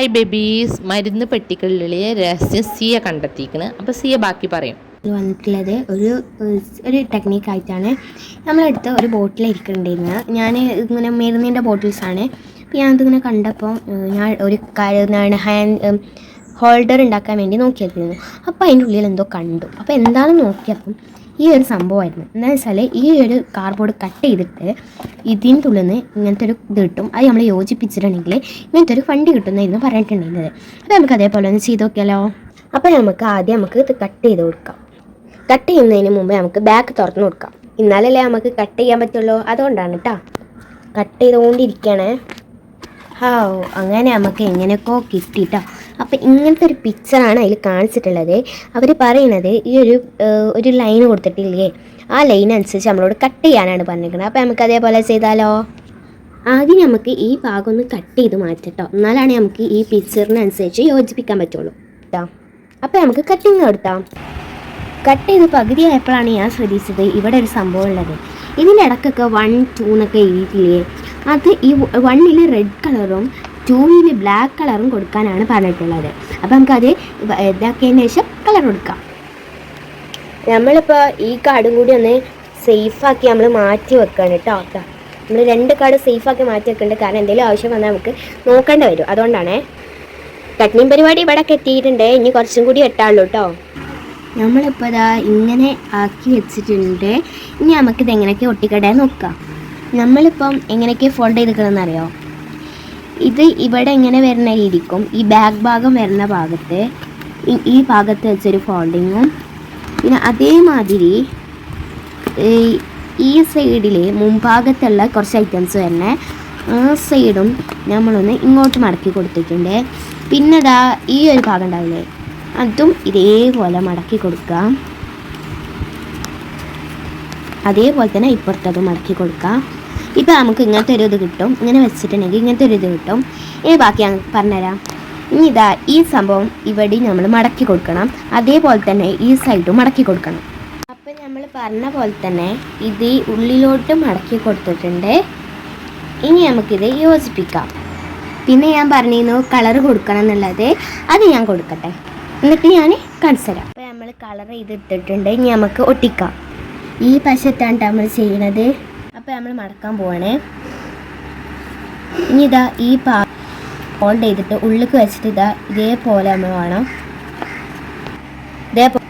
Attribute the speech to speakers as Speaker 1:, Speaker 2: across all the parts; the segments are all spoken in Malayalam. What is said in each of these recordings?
Speaker 1: ഹായ് ബേബീസ് മരുന്ന് പെട്ടിക്കുള്ളിലെ രഹസ്യം സിയെ കണ്ടെത്തിയിരിക്കണ്. അപ്പോൾ സിയെ ബാക്കി പറയും.
Speaker 2: ഇത് വന്നിട്ടുള്ളത് ഒരു ഒരു ടെക്നിക്കായിട്ടാണ് നമ്മളെടുത്ത് ഒരു ബോട്ടിൽ ഇരിക്കുന്നുണ്ടായിരുന്നത് ഞാൻ ഇങ്ങനെ മരുന്നിന്റെ ബോട്ടിൽസാണ് അപ്പോൾ ഞാനതിങ്ങനെ കണ്ടപ്പോൾ ഞാൻ ഒരു കാര്യം ഹാൻഡ് ഹോൾഡർ ഉണ്ടാക്കാൻ വേണ്ടി നോക്കിയിരുന്നു അപ്പോൾ അതിന്റെ ഉള്ളിൽ എന്തോ കണ്ടു. അപ്പോൾ എന്താണെന്ന് നോക്കിയപ്പം ഈ ഒരു സംഭവമായിരുന്നു. എന്താണെന്ന് വെച്ചാൽ ഈ ഒരു കാർഡ്ബോർഡ് കട്ട് ചെയ്തിട്ട് ഇതിന്റെ ഉള്ളിൽ നിന്ന് ഇങ്ങനത്തെ ഒരു ഇത് കിട്ടും. അത് നമ്മൾ യോജിപ്പിച്ചിട്ടുണ്ടെങ്കിൽ ഇങ്ങനത്തെ ഒരു ഫണ്ട് കിട്ടുന്നതായിരുന്നു പറഞ്ഞിട്ടുണ്ടായിരുന്നത്. അപ്പോൾ നമുക്ക് അതേപോലെ ഒന്ന് ചെയ്ത് നോക്കിയാലോ? അപ്പോൾ നമുക്ക് ആദ്യം നമുക്ക് ഇത് കട്ട് ചെയ്ത് കൊടുക്കാം. കട്ട് ചെയ്യുന്നതിന് മുമ്പ് നമുക്ക് ബാക്ക് തുറന്നു കൊടുക്കാം. എന്നാലല്ലേ നമുക്ക് കട്ട് ചെയ്യാൻ പറ്റുള്ളൂ. അതുകൊണ്ടാണ് കേട്ടോ കട്ട് ചെയ്തുകൊണ്ടിരിക്കണേ ഹാ അങ്ങനെ നമുക്ക് എങ്ങനെയൊക്കെയോ കിട്ടിട്ടോ അപ്പം ഇങ്ങനത്തെ ഒരു പിക്ചറാണ് അതിൽ കാണിച്ചിട്ടുള്ളത്. അവർ പറയണത് ഈ ഒരു ഒരു ലൈൻ കൊടുത്തിട്ടില്ലേ? ആ ലൈൻ അനുസരിച്ച് നമ്മളോട് കട്ട് ചെയ്യാനാണ് പറഞ്ഞിരിക്കുന്നത് അപ്പോൾ നമുക്ക് അതേപോലെ ചെയ്താലോ? ആദ്യം നമുക്ക് ഈ ഭാഗം ഒന്ന് കട്ട് ചെയ്ത് മാറ്റട്ടോ. എന്നാലാണ് നമുക്ക് ഈ പിക്ചറിനനുസരിച്ച് യോജിപ്പിക്കാൻ പറ്റുള്ളൂ. കേട്ടോ അപ്പോൾ നമുക്ക് കട്ടിങ് എടുത്താം. കട്ട് ചെയ്ത് പകുതി ആയപ്പോഴാണ് ഞാൻ ശ്രദ്ധിച്ചത് ഇവിടെ ഒരു സംഭവം ഉള്ളത്. ഇതിന്റെ ഇടക്കൊക്കെ വൺ ടൂ എന്നൊക്കെ എഴുതിയിട്ടില്ലേ? അത് ഈ വണ്ണിൽ റെഡ് കളറും ടൂവിൽ ബ്ലാക്ക് കളറും കൊടുക്കാനാണ് പറഞ്ഞിട്ടുള്ളത്. അപ്പം നമുക്കത് ഇതാക്കിയതിന് ശേഷം കളർ കൊടുക്കാം. നമ്മളിപ്പോൾ ഈ കാർഡും കൂടി ഒന്ന് സേഫാക്കി നമ്മൾ മാറ്റി വെക്കുകയാണ് കേട്ടോ നമ്മൾ രണ്ട് കാർഡ് സേഫാക്കി മാറ്റി വെക്കുന്നുണ്ട് കാരണം എന്തെങ്കിലും ആവശ്യം വന്നാൽ നമുക്ക് നോക്കേണ്ടി വരും. അതുകൊണ്ടാണേ കട്ടിങ് പരിപാടി ഇവിടെ എത്തിയിട്ടുണ്ട്. ഇനി കുറച്ചും കൂടി എട്ടാളുള്ളൂ കേട്ടോ നമ്മളിപ്പോൾ ഇതാ ഇങ്ങനെ ആക്കി വെച്ചിട്ടുണ്ട്. ഇനി നമുക്കിത് എങ്ങനെയൊക്കെ ഒട്ടിക്കട്ടെ നോക്കാം. നമ്മളിപ്പം എങ്ങനെയൊക്കെ ഫോൾഡ് ചെയ്തിരിക്കണമെന്ന് അറിയോ ഇത് ഇവിടെ എങ്ങനെ വരുന്ന രീതിക്കും ഈ ബാക്ക് ഭാഗം വരുന്ന ഭാഗത്ത് ഈ- ഭാഗത്ത് വെച്ചൊരു ഫോൾഡിങ്ങും പിന്നെ അതേമാതിരി ഈ ഈ സൈഡിൽ മുൻഭാഗത്തുള്ള കുറച്ച് ഐറ്റംസ് തന്നെ ആ സൈഡും നമ്മളൊന്ന് ഇങ്ങോട്ട് മടക്കി കൊടുത്തിട്ടുണ്ട്. പിന്നെ ദാ ഈ ഒരു ഭാഗം ഉണ്ടാവില്ലേ? അതും ഇതേപോലെ മടക്കി കൊടുക്കാം. അതേപോലെ തന്നെ ഇപ്പുറത്തതും മടക്കി കൊടുക്കാം. ഇപ്പം നമുക്ക് ഇങ്ങനത്തെ ഒരു ഇത് കിട്ടും. ഇങ്ങനെ വെച്ചിട്ടുണ്ടെങ്കിൽ ഇങ്ങനത്തെ ഒരു ഇത് കിട്ടും. ഇനി ബാക്കി ഞാൻ പറഞ്ഞുതരാം. ഇനി ഇതാ ഈ സംഭവം ഇവിടെ നമ്മൾ മടക്കി കൊടുക്കണം. അതേപോലെ തന്നെ ഈ സൈഡും മടക്കി കൊടുക്കണം. അപ്പം നമ്മൾ പറഞ്ഞ പോലെ തന്നെ ഇത് ഉള്ളിലോട്ട് മടക്കി കൊടുത്തിട്ടുണ്ട്. ഇനി നമുക്കിത് യോജിപ്പിക്കാം. പിന്നെ ഞാൻ പറഞ്ഞിരുന്നു കളർ കൊടുക്കണം എന്നുള്ളത്. അത് ഞാൻ കൊടുക്കട്ടെ. എന്നിട്ട് ഞാൻ കാണിച്ചു തരാം. അപ്പോൾ നമ്മൾ കളർ ചെയ്തിട്ടിട്ടുണ്ട്. ഇനി നമുക്ക് ഒട്ടിക്കാം. ഈ പശത്താണ് നമ്മൾ ചെയ്യണത് അപ്പോൾ നമ്മൾ മടക്കാൻ പോവാണേ. ഇനി ഇതാ ഈ പാ ഫോൾഡ് ചെയ്തിട്ട് ഉള്ളിക്ക് വെച്ചിട്ട് ഇതാ ഇതേപോലെ നമ്മൾ വേണം. ഇതേപോലെ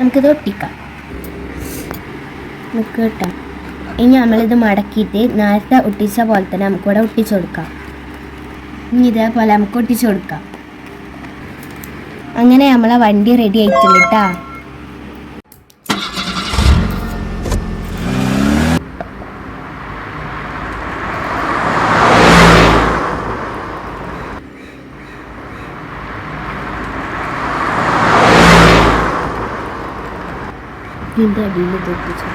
Speaker 2: നമുക്കിത് ഒട്ടിക്കാം. നമുക്ക് കിട്ടാം. ഇനി നമ്മളിത് മടക്കിയിട്ട് നേരത്തെ ഒട്ടിച്ച പോലെ തന്നെ നമുക്കിവിടെ ഒട്ടിച്ചു കൊടുക്കാം. ഇനി ഇതേപോലെ നമുക്ക് ഒട്ടിച്ചു കൊടുക്കാം അങ്ങനെ നമ്മളെ വണ്ടി റെഡി ആയിട്ടുണ്ട് കേട്ടാ ഇതിന്റെ അടിയിൽ തൊട്ടിച്ചു.